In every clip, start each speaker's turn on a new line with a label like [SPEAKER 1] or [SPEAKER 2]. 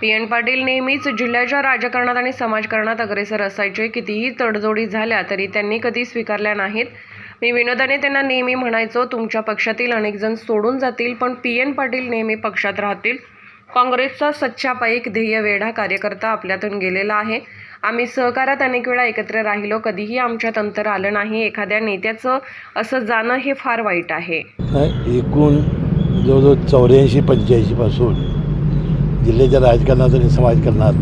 [SPEAKER 1] P N Patil नेहमीच जिल्ह्याच्या राजकारणात आणि समाजकारणात अग्रेसर असायचे. कितीही तडजोडी झाल्या तरी त्यांनी कधी स्वीकारल्या नाहीत. मी विनोदाने त्यांना नेहमी म्हणायचो तुमच्या पक्षातील अनेक जण सोडून जातील पण पी एन पाटील नेहमी पक्षात राहतील. काँग्रेसचा सच्चा पाईक ध्येय वेढा कार्यकर्ता आपल्यातून गेलेला आहे. आम्ही सहकारात अनेक वेळा एकत्र राहिलो कधीही आमच्यात अंतर आलं नाही. एखाद्या नेत्याचं असं जाणं हे फार वाईट आहे.
[SPEAKER 2] एकूण जवळजवळ चौऱ्याऐंशी पंच्याऐंशीपासून जिल्ह्याच्या राजकारणात आणि समाजकारणात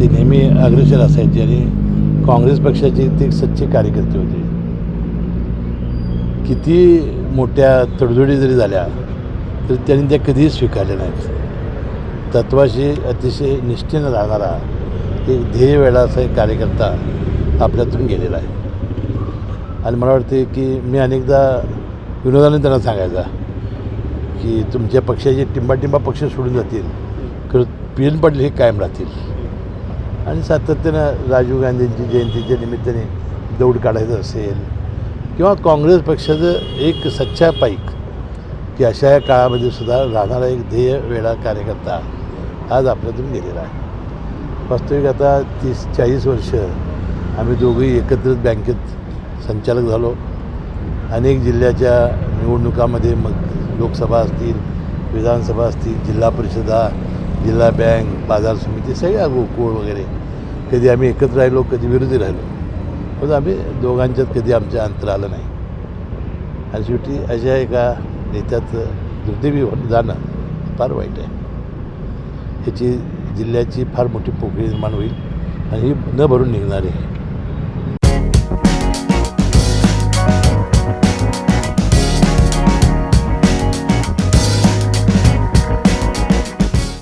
[SPEAKER 2] ते नेहमी अग्रेसर असायचे आणि काँग्रेस पक्षाचे ते सच्चे कार्यकर्ते होते. किती मोठ्या तडजोडी जरी झाल्या तरी त्यांनी त्या कधीही स्वीकारल्या नाहीत. तत्वाशी अतिशय निष्ठेनं राहणारा एक ध्येय वेळा असा एक कार्यकर्ता आपल्यातून गेलेला आहे. आणि मला वाटते की मी अनेकदा विनोदाने त्यांना सांगायचा की तुमच्या पक्षाचे टिंबाटिंबा पक्ष सोडून जातील. खरं पी पडले हे कायम राहतील. आणि सातत्यानं राजीव गांधींची जयंतीच्या निमित्ताने दौड काढायचं असेल किंवा काँग्रेस पक्षाचं एक सच्चा पाईक की अशा या काळामध्ये सुद्धा राहणारा एक ध्येय वेळा कार्यकर्ता आज आपल्यातून गेलेला आहे. वास्तविक आता तीस चाळीस वर्ष आम्ही दोघंही एकत्रित बँकेत संचालक झालो. अनेक जिल्ह्याच्या निवडणुकामध्ये मग लोकसभा असतील विधानसभा असतील जिल्हा परिषदा जिल्हा बँक बाजार समिती सगळ्या गोकुळ वगैरे. कधी आम्ही एकत्र राहिलो कधी विरोधी राहिलो. पण आम्ही दोघांच्यात कधी आमच्या अंतर आलं नाही. आणि शेवटी अशा एका नेत्यात दुर्दैवी जाणं फार वाईट आहे. ह्याची जिल्ह्याची फार मोठी पोकळी निर्माण होईल आणि ही न भरून निघणारी आहे.